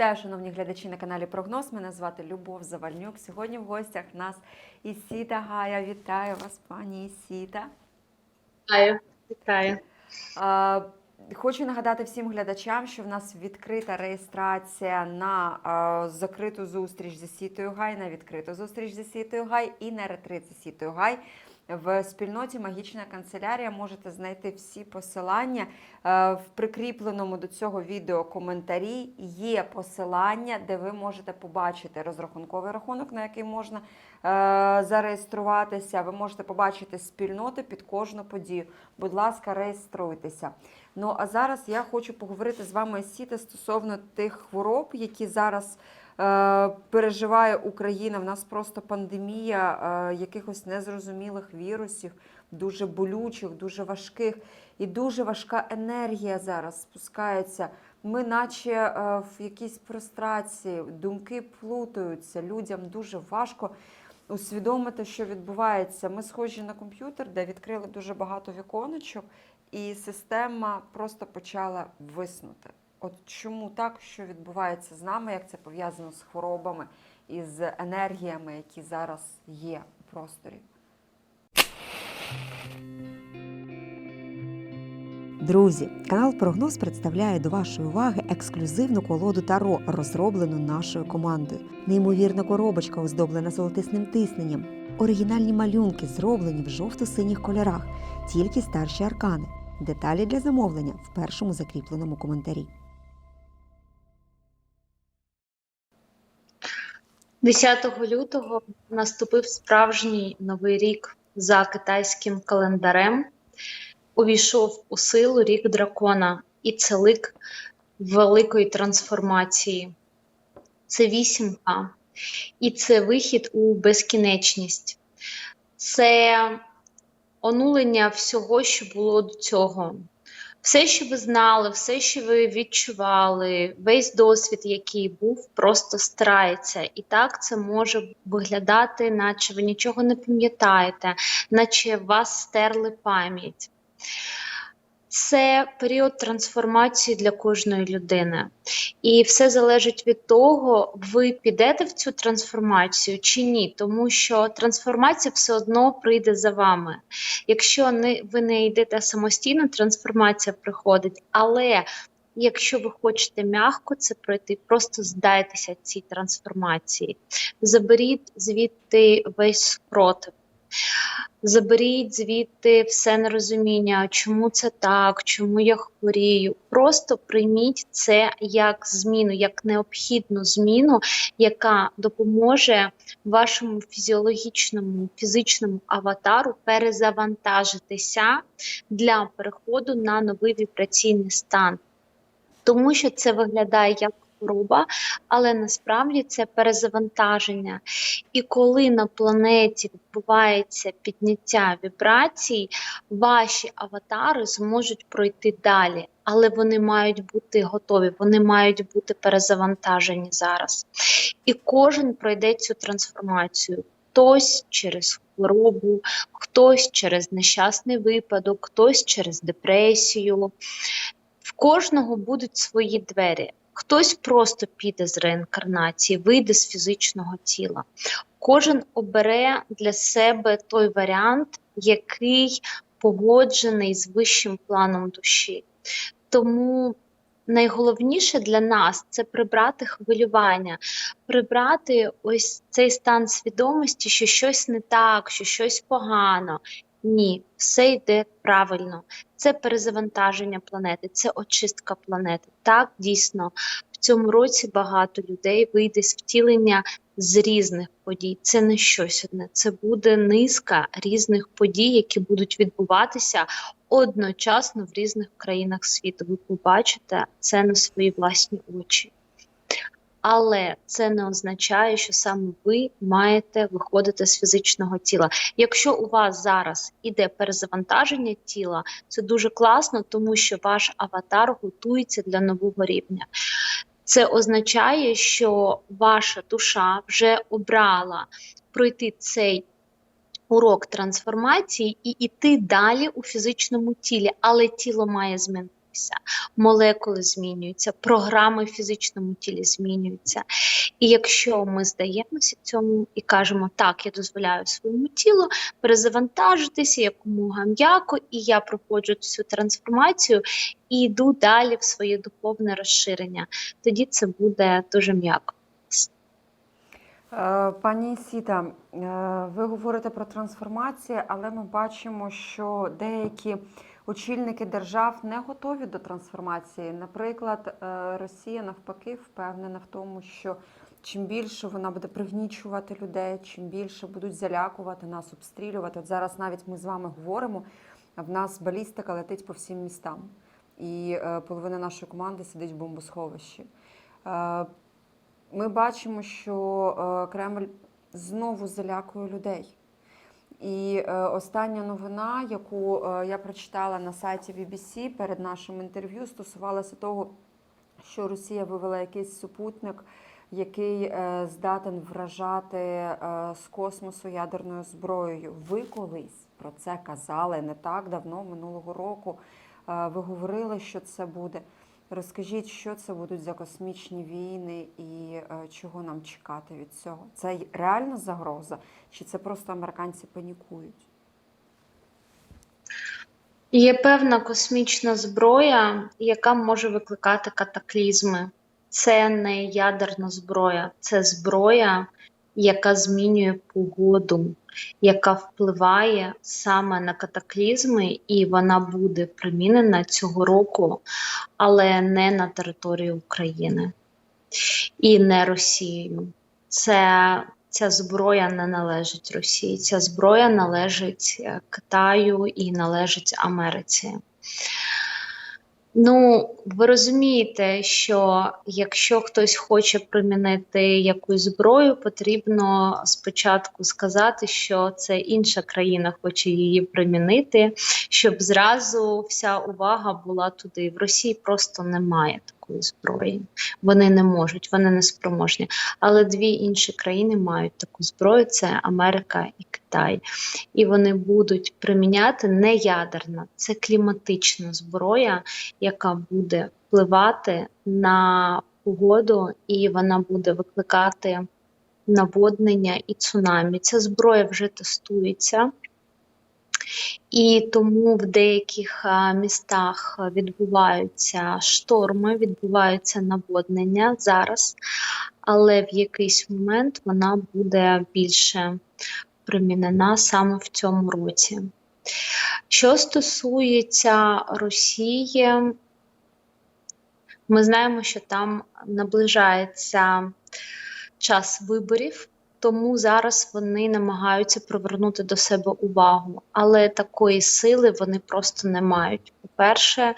Вітаю, шановні глядачі на каналі Прогноз. Мене звати Любов Завальнюк. Сьогодні в гостях нас Ісіта Гая. Вітаю вас, пані Ісіта. Вітаю, вітаю. Хочу нагадати всім глядачам, що в нас відкрита реєстрація на закриту зустріч зі Сітою Гай, на відкриту зустріч зі Сітою Гай і на ретрит зі Сітою Гай. В спільноті Магічна канцелярія можете знайти всі посилання. Е, В прикріпленому до цього відео коментарі є посилання, де ви можете побачити розрахунковий рахунок, на який можна е, зареєструватися. Ви можете побачити спільноти під кожну подію. Будь ласка, реєструйтеся. Ну а зараз я хочу поговорити з вами Сіта стосовно тих хвороб, які зараз е, переживає Україна. В нас просто пандемія е, якихось незрозумілих вірусів, дуже болючих, дуже важких, і дуже важка енергія зараз спускається. Ми, наче е, в якійсь прострації, думки плутаються. Людям дуже важко усвідомити, що відбувається. Ми схожі на комп'ютер, де відкрили дуже багато віконечок, і система просто почала виснути. От чому так, що відбувається з нами, як це пов'язано з хворобами і з енергіями, які зараз є у просторі. Друзі, канал Прогноз представляє до вашої уваги ексклюзивну колоду Таро, розроблену нашою командою. Неймовірна коробочка, оздоблена золотисним тисненням. Оригінальні малюнки зроблені в жовто-синіх кольорах, тільки старші аркани. Деталі для замовлення в першому закріпленому коментарі. 10 лютого наступив справжній новий рік за китайським календарем. Увійшов у силу рік дракона, і це лик великої трансформації. Це вісімка, і це вихід у безкінечність. Це онулення всього, що було до цього. Все, що ви знали, все, що ви відчували, весь досвід, який був, просто старається. І так це може виглядати, наче ви нічого не пам'ятаєте, наче вас стерли пам'ять. Це період трансформації для кожної людини. І все залежить від того, ви підете в цю трансформацію чи ні, тому що трансформація все одно прийде за вами. Якщо ви не йдете самостійно, трансформація приходить. Але якщо ви хочете м'яко це пройти, просто здайтеся цій трансформації. Заберіть звідти весь спротив. Заберіть звідти все нерозуміння, чому це так, чому я хворію. Просто прийміть це як зміну, як необхідну зміну, яка допоможе вашому фізіологічному, фізичному аватару перезавантажитися для переходу на новий вібраційний стан. Тому що це виглядає як хвороба, але насправді це перезавантаження. І коли на планеті відбувається підняття вібрацій, ваші аватари зможуть пройти далі, але вони мають бути готові, вони мають бути перезавантажені зараз. І кожен пройде цю трансформацію. Хтось через хворобу, хтось через нещасний випадок, хтось через депресію. В кожного будуть свої двері. Хтось просто піде з реінкарнації, вийде з фізичного тіла. Кожен обере для себе той варіант, який погоджений з вищим планом душі. Тому найголовніше для нас це прибрати хвилювання, прибрати ось цей стан свідомості, що щось не так, що щось погано. Ні, все йде правильно. Це перезавантаження планети, це очистка планети. Так, дійсно, в цьому році багато людей вийде з втілення з різних подій. Це не щось одне, це буде низка різних подій, які будуть відбуватися одночасно в різних країнах світу. Ви побачите це на свої власні очі. Але це не означає, що саме ви маєте виходити з фізичного тіла. Якщо у вас зараз іде перезавантаження тіла, це дуже класно, тому що ваш аватар готується для нового рівня. Це означає, що ваша душа вже обрала пройти цей урок трансформації і йти далі у фізичному тілі, але тіло має змін- змінюватися, молекули змінюються, програми в фізичному тілі змінюються. І якщо ми здаємося цьому і кажемо, так, я дозволяю своєму тілу перезавантажитися якомога м'яко, і я проходжу цю трансформацію і йду далі в своє духовне розширення, тоді це буде дуже м'яко. Е, Пані Сіта, е, ви говорите про трансформацію, але ми бачимо, що деякі очільники держав не готові до трансформації. Наприклад, е, Росія навпаки впевнена в тому, що чим більше вона буде пригнічувати людей, чим більше будуть залякувати нас, обстрілювати. От зараз навіть ми з вами говоримо, в нас балістика летить по всім містам, і е, половина нашої команди сидить в бомбосховищі. Е, ми бачимо, що Кремль знову залякує людей. І е, остання новина, яку е, я прочитала на сайті BBC перед нашим інтерв'ю, стосувалася того, що Росія вивела якийсь супутник, який е, здатен вражати з космосу ядерною зброєю. Ви колись про це казали не так давно, минулого року. Ви говорили, що це буде. Розкажіть, що це будуть за космічні війни і е, чого нам чекати від цього? Це реальна загроза, чи це просто американці панікують? Є певна космічна зброя, яка може викликати катаклізми. Це не ядерна зброя, це зброя, яка змінює погоду, яка впливає саме на катаклізми, і вона буде примінена цього року, але не на території України і не Росією. Це Ця зброя не належить Росії, ця зброя належить е, Китаю і належить Америці. Ну, ви розумієте, що якщо хтось хоче примінити якусь зброю, потрібно спочатку сказати, що це інша країна хоче її примінити, щоб зразу вся увага була туди. В Росії просто немає такої зброї. Вони не можуть, вони не спроможні. Але дві інші країни мають таку зброю: це Америка і Китай. І вони будуть приміняти не ядерна, це кліматична зброя, яка буде впливати на погоду, і вона буде викликати наводнення і цунамі. Ця зброя вже тестується. І тому в деяких містах відбуваються шторми, відбуваються наводнення зараз, але в якийсь момент вона буде більше примінена саме в цьому році. Що стосується Росії, ми знаємо, що там наближається час виборів, тому зараз вони намагаються привернути до себе увагу, але такої сили вони просто не мають. По-перше,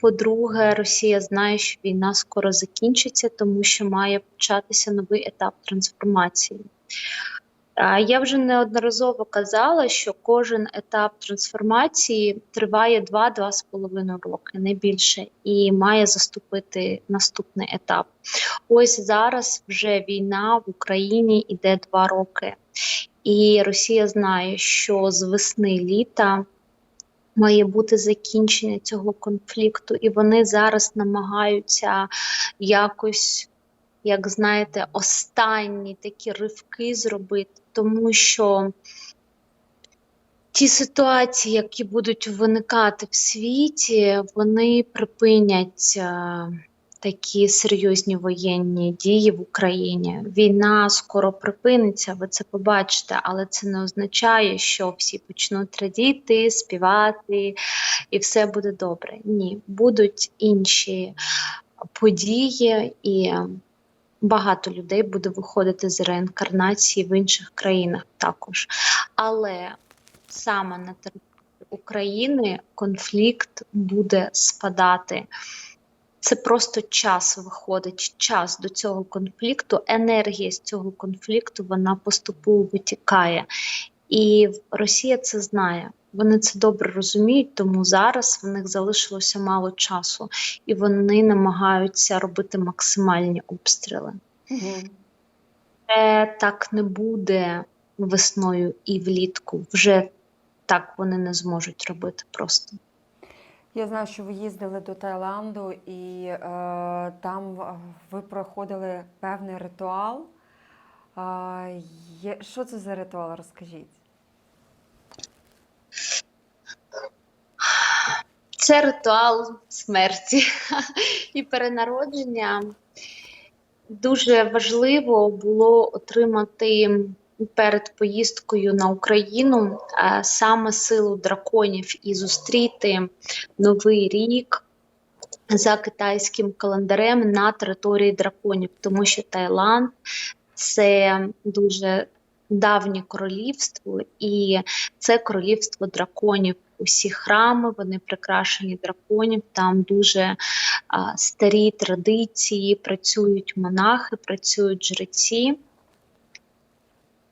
по-друге, Росія знає, що війна скоро закінчиться, тому що має початися новий етап трансформації. Я вже неодноразово казала, що кожен етап трансформації триває 2-2,5 роки, не більше, і має заступити наступний етап. Ось зараз вже війна в Україні йде 2 роки, і Росія знає, що з весни літа. Має бути закінчення цього конфлікту, і вони зараз намагаються якось, як знаєте, останні такі ривки зробити, тому що ті ситуації, які будуть виникати в світі, вони припинять е, такі серйозні воєнні дії в Україні. Війна скоро припиниться, ви це побачите, але це не означає, що всі почнуть радіти, співати і все буде добре. Ні, будуть інші події і. Багато людей буде виходити з реінкарнації в інших країнах також. Але саме на території України конфлікт буде спадати. Це просто час виходить, час до цього конфлікту, енергія з цього конфлікту вона поступово витікає. І Росія це знає. Вони це добре розуміють, тому зараз в них залишилося мало часу, і вони намагаються робити максимальні обстріли. Угу. Це так не буде весною і влітку. Вже так вони не зможуть робити просто. Я знаю, що ви їздили до Таїланду і е, там ви проходили певний ритуал. Е, що це за ритуал? Розкажіть. Це ритуал смерті і перенародження. Дуже важливо було отримати перед поїздкою на Україну е, саме силу драконів і зустріти новий рік за китайським календарем на території драконів, тому що Таїланд це дуже давнє королівство, і це королівство драконів. Усі храми вони прикрашені драконів. Там дуже а, старі традиції, працюють монахи, працюють жреці.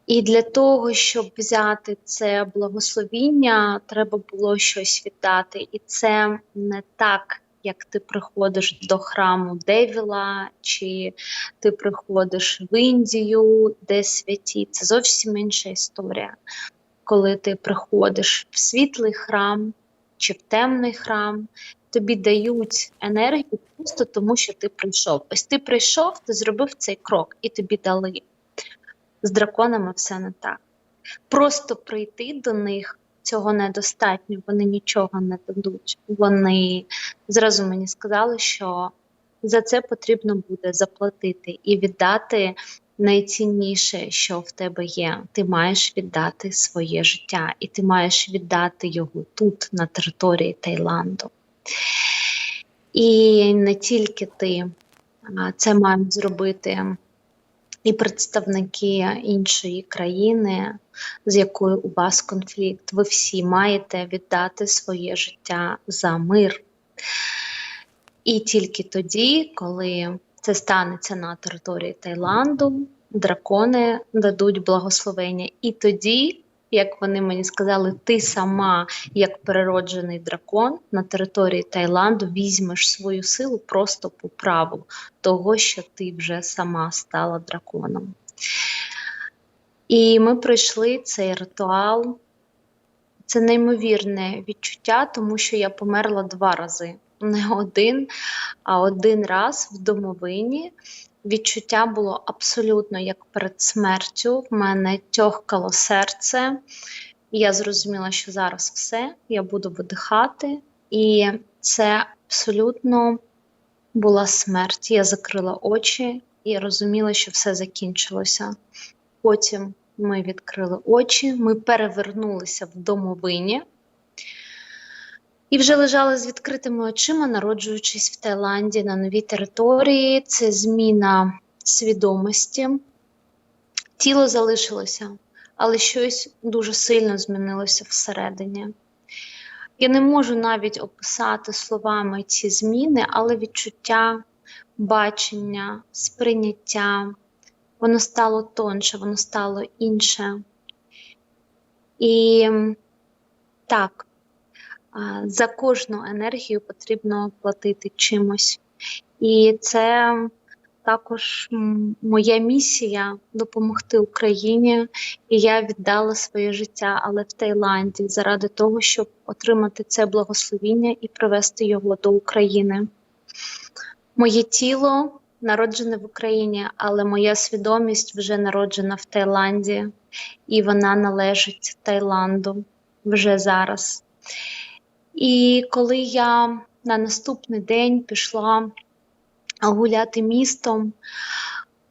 І для того, щоб взяти це благословіння, треба було щось віддати. І це не так, як ти приходиш до храму Девіла, чи ти приходиш в Індію, де святі. Це зовсім інша історія. Коли ти приходиш в світлий храм чи в темний храм, тобі дають енергію просто тому, що ти прийшов. Ось ти прийшов, ти зробив цей крок, і тобі дали. З драконами все не так. Просто прийти до них цього недостатньо, вони нічого не дадуть. Вони зразу мені сказали, що за це потрібно буде заплатити і віддати найцінніше, що в тебе є. Ти маєш віддати своє життя, і ти маєш віддати його тут, на території Таїланду. І не тільки ти, це мають зробити і представники іншої країни, з якою у вас конфлікт. Ви всі маєте віддати своє життя за мир. І тільки тоді, коли це станеться на території Таїланду, дракони дадуть благословення. І тоді, як вони мені сказали, ти сама, як перероджений дракон на території Таїланду, візьмеш свою силу просто по праву того, що ти вже сама стала драконом. І ми пройшли цей ритуал. Це неймовірне відчуття, тому що я померла два рази. Не один, а один раз в домовині. Відчуття було абсолютно як перед смертю. В мене тьохкало серце. Я зрозуміла, що зараз все, я буду видихати. І це абсолютно була смерть. Я закрила очі і розуміла, що все закінчилося. Потім ми відкрили очі, ми перевернулися в домовині і вже лежали з відкритими очима, народжуючись в Таїланді на новій території. Це зміна свідомості. Тіло залишилося, але щось дуже сильно змінилося всередині. Я не можу навіть описати словами ці зміни, але відчуття, бачення, сприйняття, воно стало тонше, воно стало інше. І так, за кожну енергію потрібно платити чимось. І це також моя місія допомогти Україні. І я віддала своє життя, але в Таїланді, заради того, щоб отримати це благословіння і привести його до України. Моє тіло народжене в Україні, але моя свідомість вже народжена в Таїланді, і вона належить Таїланду вже зараз. І коли я на наступний день пішла гуляти містом,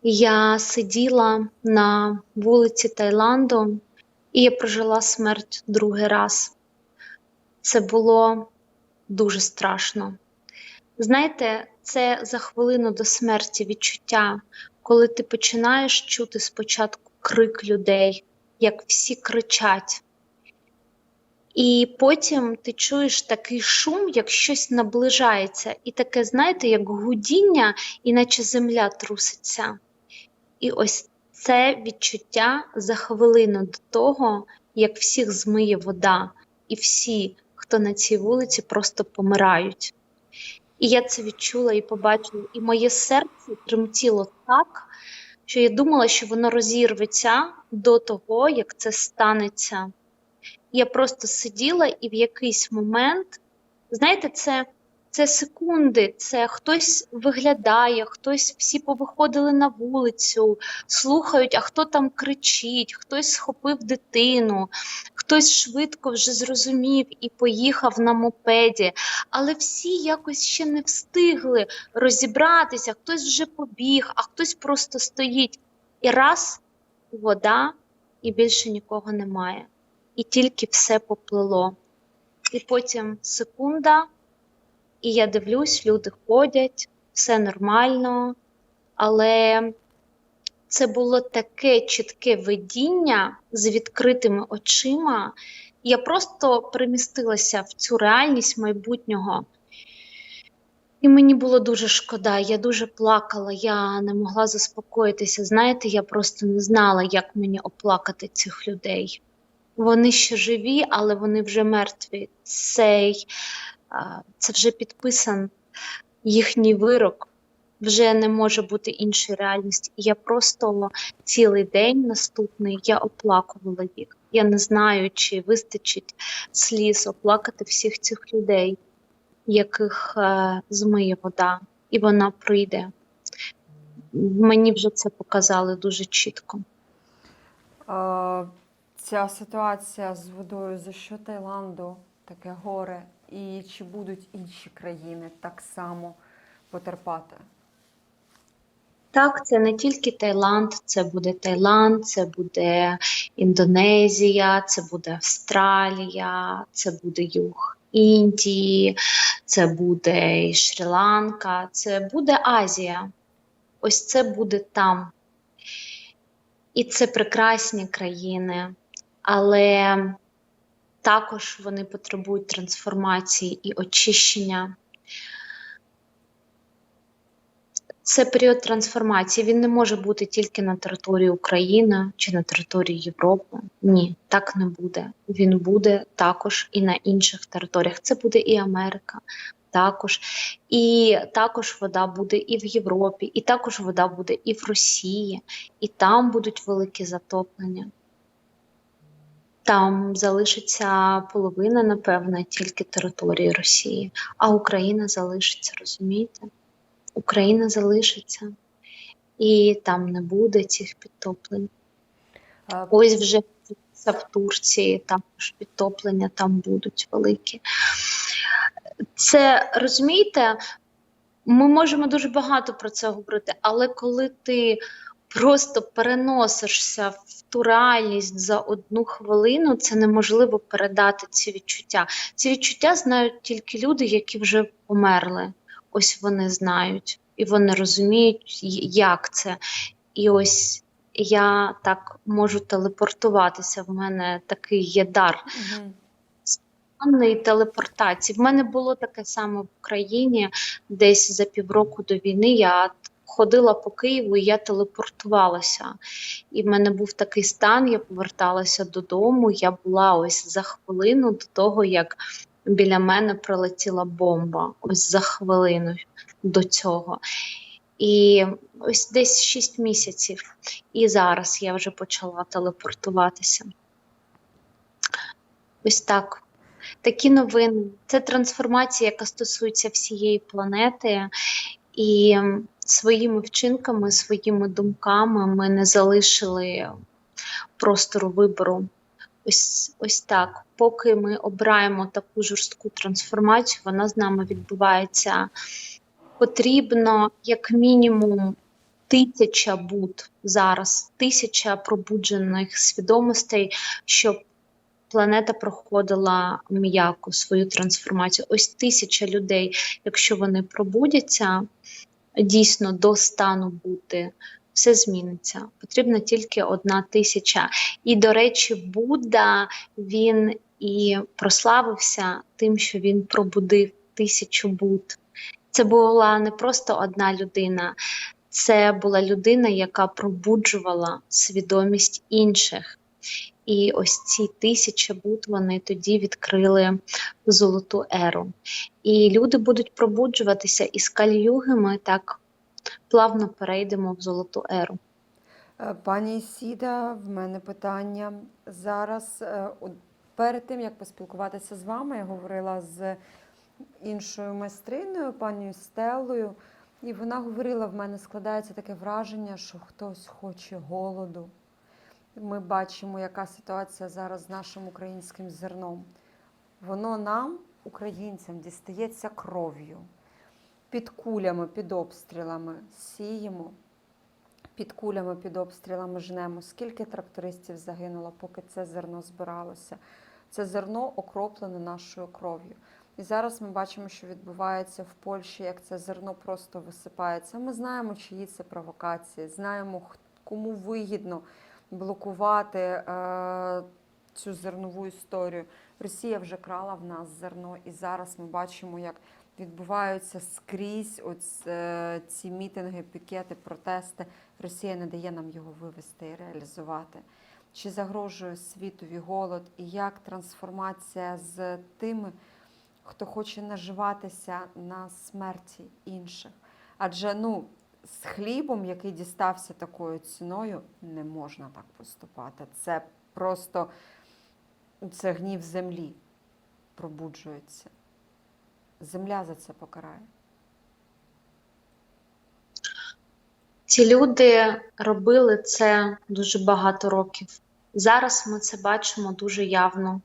я сиділа на вулиці Таїланду, і я прожила смерть другий раз. Це було дуже страшно. Знаєте, це за хвилину до смерті відчуття, коли ти починаєш чути спочатку крик людей, як всі кричать. І потім ти чуєш такий шум, як щось наближається, і таке, знаєте, як гудіння, іначе земля труситься. І ось це відчуття за хвилину до того, як всіх змиє вода, і всі, хто на цій вулиці, просто помирають. І я це відчула і побачила, і моє серце тремтіло так, що я думала, що воно розірветься до того, як це станеться. Я просто сиділа, і в якийсь момент знаєте, це, це секунди, це хтось виглядає, хтось всі повиходили на вулицю, слухають, а хто там кричить, хтось схопив дитину, хтось швидко вже зрозумів і поїхав на мопеді, але всі якось ще не встигли розібратися, хтось вже побіг, а хтось просто стоїть. І раз вода, і більше нікого немає. І тільки все поплило. І потім секунда, і я дивлюсь, люди ходять, все нормально, але це було таке чітке видіння з відкритими очима. Я просто перемістилася в цю реальність майбутнього. І мені було дуже шкода, я дуже плакала, я не могла заспокоїтися. Знаєте, я просто не знала, як мені оплакати цих людей. Вони ще живі, але вони вже мертві. Цей, це вже підписан їхній вирок, вже не може бути іншої реальності. Я просто цілий день наступний я оплакувала їх. Я не знаю, чи вистачить сліз оплакати всіх цих людей, яких е, змиє вода, і вона прийде. Мені вже це показали дуже чітко. Е, Ця ситуація з водою за що Таїланду таке горе? І чи будуть інші країни так само потерпати? Так, це не тільки Таїланд, це буде Таїланд, це буде Індонезія, це буде Австралія, це буде Юг Індії, це буде і Шрі-Ланка, це буде Азія. Ось це буде там. І це прекрасні країни, але також вони потребують трансформації і очищення. Це період трансформації. Він не може бути тільки на території України чи на території Європи. Ні, так не буде. Він буде також і на інших територіях. Це буде і Америка, також. І також вода буде і в Європі, і також вода буде і в Росії, і там будуть великі затоплення. Там залишиться половина, напевно, тільки території Росії, а Україна залишиться, розумієте? Україна залишиться, і там не буде цих підтоплень. Ось вже в Турції також підтоплення там будуть великі. Це розумієте, ми можемо дуже багато про це говорити, але коли ти просто переносишся в ту реальність за одну хвилину, це неможливо передати ці відчуття. Ці відчуття знають тільки люди, які вже померли. Ось вони знають, і вони розуміють, як це. І ось я так можу телепортуватися. В мене такий є дар мгм. спонтанної телепортації. В мене було таке саме в Україні, десь за півроку до війни. Я ходила по Києву і я телепортувалася. І в мене був такий стан, я поверталася додому. Я була ось за хвилину до того, як біля мене прилетіла бомба. Ось за хвилину до цього. І ось десь 6 місяців. І зараз я вже почала телепортуватися. Ось так. Такі новини. Це трансформація, яка стосується всієї планети. І своїми вчинками, своїми думками ми не залишили простору вибору. Ось, ось так. Поки ми обираємо таку жорстку трансформацію, вона з нами відбувається. Потрібно як мінімум тисяча буд зараз, тисяча пробуджених свідомостей, щоб планета проходила м'яко свою трансформацію. Ось тисяча людей, якщо вони пробудяться дійсно до стану бути, все зміниться. Потрібна тільки одна тисяча. І, до речі, Будда він і прославився тим, що він пробудив тисячу Буд. Це була не просто одна людина, це була людина, яка пробуджувала свідомість інших. І ось ці тисячі буд вони тоді відкрили золоту еру. І люди будуть пробуджуватися із кальюги ми так плавно перейдемо в золоту еру. Е, Пані Сіда, в мене питання зараз. е, Перед тим як поспілкуватися з вами, я говорила з іншою майстриною, пані Стеллою, і вона говорила: в мене складається таке враження, що хтось хоче голоду. Ми бачимо, яка ситуація зараз з нашим українським зерном. Воно нам, українцям, дістається кров'ю, під кулями, під обстрілами сіємо, під кулями, під обстрілами жнемо. Скільки трактористів загинуло, поки це зерно збиралося? Це зерно окроплене нашою кров'ю. І зараз ми бачимо, що відбувається в Польщі, як це зерно просто висипається. Ми знаємо, чиї це провокації, знаємо, кому вигідно блокувати е, цю зернову історію. Росія вже крала в нас зерно, і зараз ми бачимо, як відбуваються скрізь оць, е, ці мітинги, пікети, протести. Росія не дає нам його вивести і реалізувати. Чи загрожує світові голод, і як трансформація з тими, хто хоче наживатися на смерті інших? Адже ну, з хлібом, який дістався такою ціною, не можна так поступати. Це просто це гнів землі пробуджується. Земля за це покарає. Ці люди робили це дуже багато років. Зараз ми це бачимо дуже явно,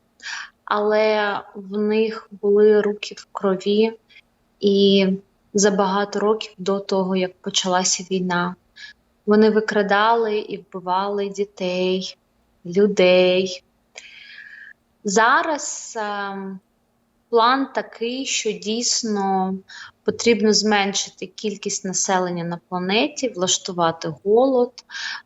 але в них були руки в крові, і за багато років до того, як почалася війна, вони викрадали і вбивали дітей, людей. Зараз ем, план такий, що дійсно потрібно зменшити кількість населення на планеті, влаштувати голод,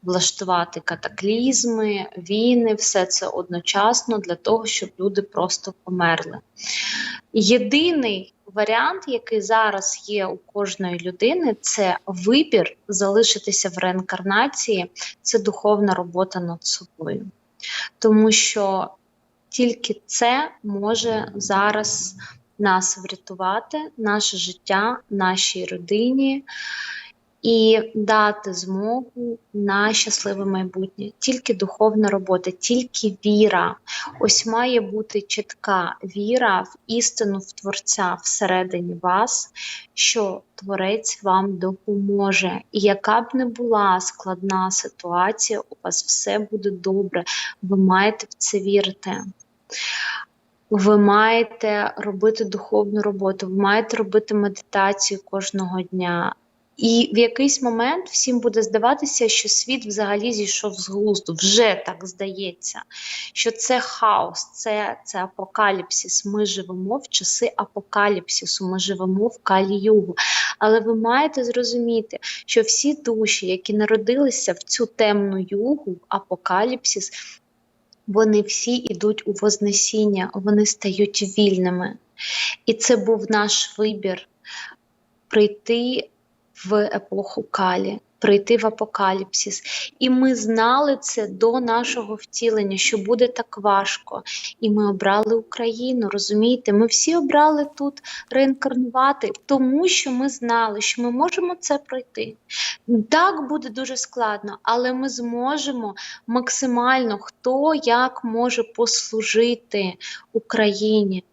влаштувати катаклізми, війни, все це одночасно для того, щоб люди просто померли. Єдиний варіант, який зараз є у кожної людини, це вибір залишитися в реінкарнації, це духовна робота над собою. Тому що тільки це може зараз нас врятувати, наше життя, нашій родині і дати змогу на щасливе майбутнє. Тільки духовна робота, тільки віра. Ось має бути чітка віра в істину в Творця всередині вас, що Творець вам допоможе. І яка б не була складна ситуація, у вас все буде добре. Ви маєте в це вірити. Ви маєте робити духовну роботу, ви маєте робити медитацію кожного дня. І в якийсь момент всім буде здаватися, що світ взагалі зійшов з глузду. Вже так здається, що це хаос, це, це апокаліпсис. Ми живемо в часи апокаліпсису, ми живемо в калі-югу. Але ви маєте зрозуміти, що всі душі, які народилися в цю темну югу, в апокаліпсис, вони всі йдуть у Вознесіння, вони стають вільними. І це був наш вибір прийти в епоху Калі, прийти в апокаліпсис. І ми знали це до нашого втілення, що буде так важко. І ми обрали Україну. Розумієте, ми всі обрали тут реінкарнувати, тому що ми знали, що ми можемо це пройти. Так буде дуже складно, але ми зможемо максимально хто як може послужити Україні.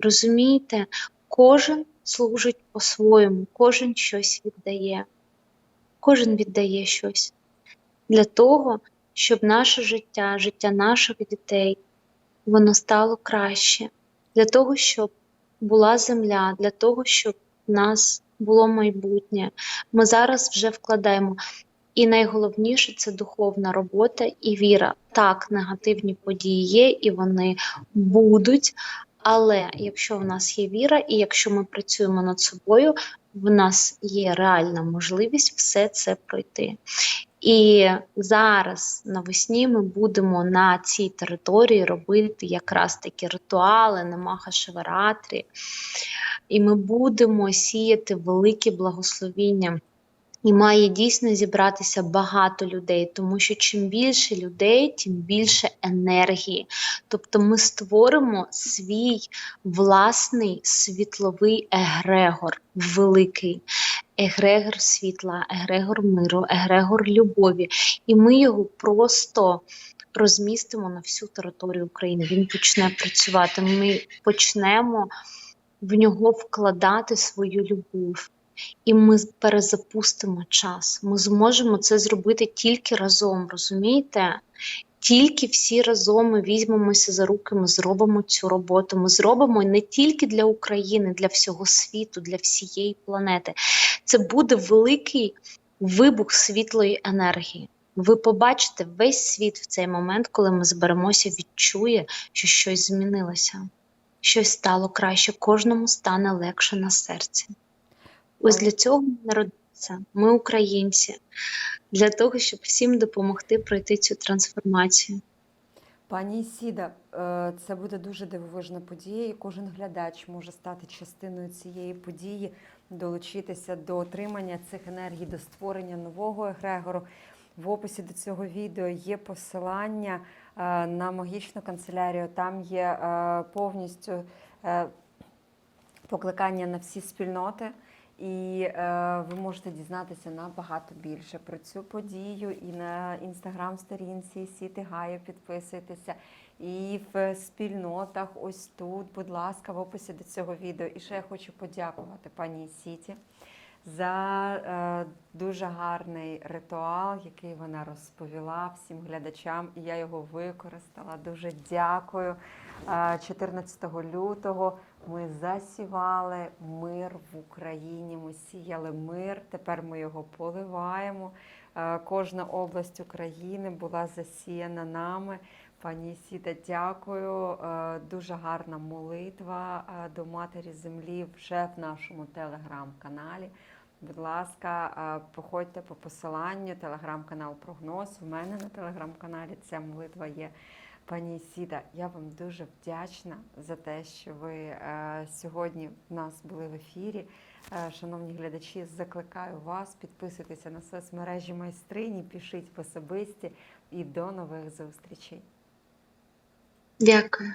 Розумієте, кожен служить по-своєму, кожен щось віддає. Кожен віддає щось для того, щоб наше життя, життя наших дітей, воно стало краще, для того, щоб була земля, для того, щоб в нас було майбутнє. Ми зараз вже вкладаємо. І найголовніше це духовна робота і віра. Так, негативні події є, і вони будуть. Але якщо в нас є віра, і якщо ми працюємо над собою, в нас є реальна можливість все це пройти. І зараз навесні ми будемо на цій території робити якраз такі ритуали на Махашиваратрі, і ми будемо сіяти великі благословіння. І має дійсно зібратися багато людей, тому що чим більше людей, тим більше енергії. Тобто ми створимо свій власний світловий егрегор, великий егрегор світла, егрегор миру, егрегор любові. І ми його просто розмістимо на всю територію України. Він почне працювати. Ми почнемо в нього вкладати свою любов. І ми перезапустимо час. Ми зможемо це зробити тільки разом, розумієте? Тільки всі разом ми візьмемося за руки, ми зробимо цю роботу. Ми зробимо не тільки для України, для всього світу, для всієї планети. Це буде великий вибух світлої енергії. Ви побачите весь світ в цей момент, коли ми зберемося, відчує, що щось змінилося, щось стало краще, кожному стане легше на серці. Ось для цього ми народилися, ми українці, для того, щоб всім допомогти пройти цю трансформацію. Пані Сіда, е, це буде дуже дивовижна подія, і кожен глядач може стати частиною цієї події, долучитися до отримання цих енергій, до створення нового егрегору. В описі до цього відео є посилання е, на магічну канцелярію. Там є е, повністю покликання на всі спільноти. І е, ви можете дізнатися набагато більше про цю подію і на інстаграм-сторінці Сіти Гаю підписуйтеся, і в спільнотах ось тут, будь ласка, в описі до цього відео. І ще я хочу подякувати пані Сіті за е, дуже гарний ритуал, який вона розповіла всім глядачам, і я його використала. Дуже дякую. Е, 14 лютого ми засівали мир в Україні. Ми сіяли мир. Тепер ми його поливаємо. Кожна область України була засіяна нами. Пані Сіда, дякую. Дуже гарна молитва до Матері Землі вже в нашому телеграм-каналі. Будь ласка, походьте по посиланню, телеграм-канал Прогноз. У мене на телеграм-каналі ця молитва є. Пані Сіда, я вам дуже вдячна за те, що ви е, сьогодні в нас були в ефірі. Е, шановні глядачі, закликаю вас підписуйтеся на соцмережі майстрині, пишіть в особисті і до нових зустрічей. Дякую.